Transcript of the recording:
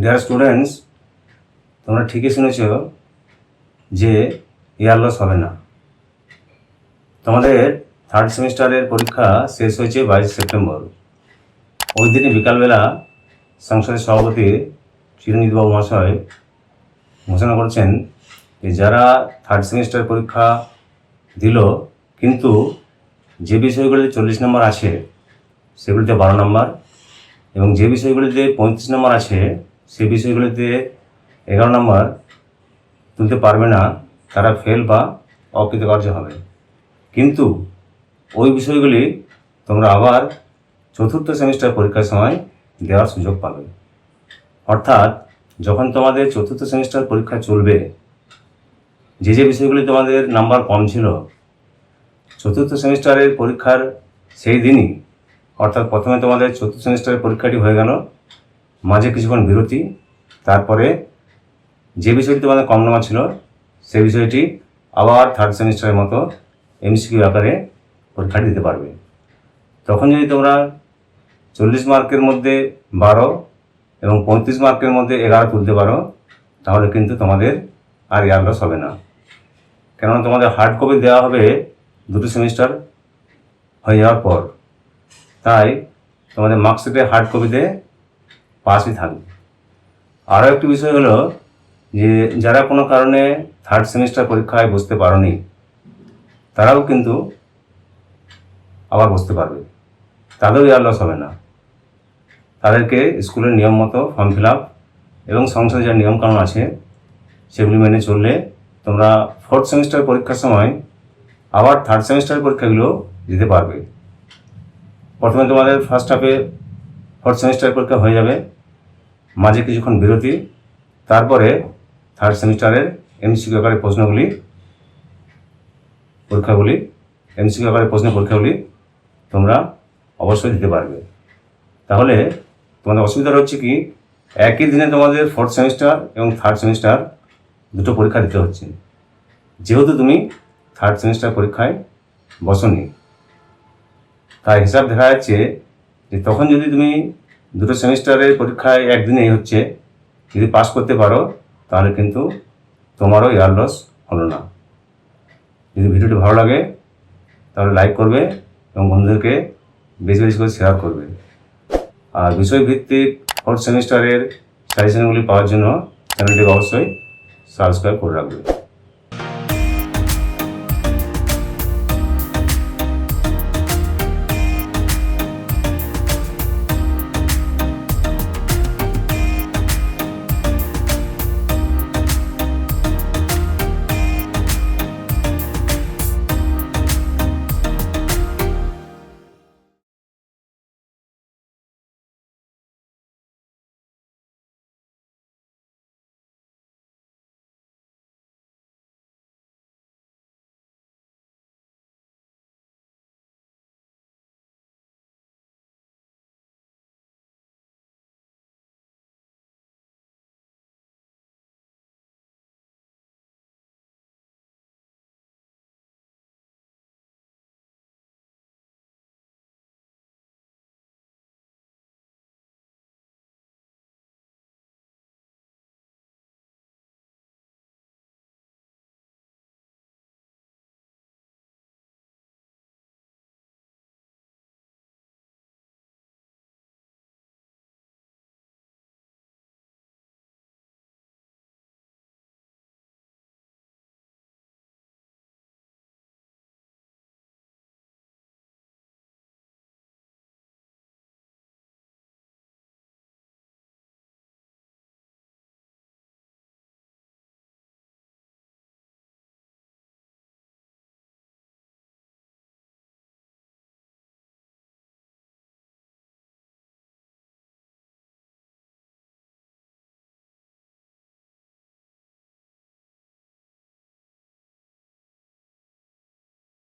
Dear students তোমরা ঠিকই শুনেছ যে ইয়ার লস হবে না। তোমাদের থার্ড সেমিস্টারের পরীক্ষা শেষ হয়েছে বাইশ সেপ্টেম্বর। ওই দিনে বিকালবেলা সংসদের সভাপতি চিরঞ্জিতবাবু মহাশয় ঘোষণা করেছেন যে যারা থার্ড সেমিস্টার পরীক্ষা দিল, কিন্তু যে বিষয়গুলিতে চল্লিশ নম্বর আছে, সেগুলিতে বারো নম্বর এবং যে বিষয়গুলিতে পঁয়ত্রিশ নম্বর আছে সেই বিষয়গুলিতে এগারো নম্বর, তুলতে পারবে না, তারা ফেল বা অকৃতকার্য হবে। কিন্তু ওই বিষয়গুলি তোমরা আবার চতুর্থ সেমিস্টার পরীক্ষার সময় দেওয়ার সুযোগ পাবে। অর্থাৎ যখন তোমাদের চতুর্থ সেমিস্টার পরীক্ষা চলবে, যে যে বিষয়গুলি তোমাদের নাম্বার কম ছিল, চতুর্থ সেমিস্টারের পরীক্ষার সেই দিনই, অর্থাৎ প্রথমে তোমাদের চতুর্থ সেমিস্টারের পরীক্ষাটি হয়ে গেল মাঝে কিছুক্ষণ বিরতি, তারপরে যে বিষয়টি তোমাদের কম নাম্বার ছিল, সেই বিষয়টি আবার থার্ড সেমিস্টারের মতো এমসিকিউ আকারে পরীক্ষাটি দিতে পারবে। তখন যদি তোমরা চল্লিশ মার্কের মধ্যে বারো এবং পঁয়ত্রিশ মার্কের মধ্যে এগারো তুলতে পারো, তাহলে কিন্তু তোমাদের আর ইয়ার লস হবে না। কেননা তোমাদের হার্ড কপি দেওয়া হবে দুটো সেমিস্টার হয়ে যাওয়ার পর। তাই তোমাদের মার্কশিটে হার্ড কপিতে পাসই থাকবে। আরও একটি বিষয় হলো যে, যারা কোনো কারণে থার্ড সেমিস্টার পরীক্ষায় বসতে পারোনি, তারাও কিন্তু আবার বসতে পারবে। তাদেরও ইয়ার লস হবে না। তাদেরকে স্কুলের নিয়ম মতো ফর্ম ফিল আপ এবং সংসদে যা নিয়মকানুন আছে, সেগুলি মেনে চললে তোমরা ফোর্থ সেমিস্টার পরীক্ষার সময় আবার থার্ড সেমিস্টার পরীক্ষাগুলো দিতে পারবে। প্রথমে তোমাদের ফার্স্ট হাফে ফোর্থ সেমিস্টার পরীক্ষা হয়ে যাবে। মাঝে কিছুক্ষণ বিরতি, তারপরে থার্ড সেমিস্টারের এমসিকিউ আকারে প্রশ্নগুলি, পরীক্ষাগুলি এমসিকিউ আকারে প্রশ্ন পরীক্ষাগুলি তোমরা অবশ্যই দিতে পারবে। তাহলে তোমাদের অসুবিধা হচ্ছে কি, একই দিনে তোমাদের ফোর্থ সেমিস্টার এবং থার্ড সেমিস্টার দুটো পরীক্ষা দিতে হচ্ছে। যেহেতু তুমি থার্ড সেমিস্টার পরীক্ষায় বসনি তাই হিসাব দেখা যাচ্ছে যে তখন যদি তুমি দুটো সেমিস্টারের পরীক্ষায় একদিনেই হচ্ছে। যদি পাস করতে পারো, তাহলে কিন্তু তোমারও ইয়ার লস হলো না। যদি ভিডিওটি ভালো লাগে, তাহলে লাইক করবে এবং বন্ধুদেরকে বেশি বেশি করে শেয়ার করবে। আর বিষয়ভিত্তিক ফোর্থ সেমিস্টারের সাজেশনগুলি পাওয়ার জন্য চ্যানেলটিকে অবশ্যই সাবস্ক্রাইব করে রাখবে।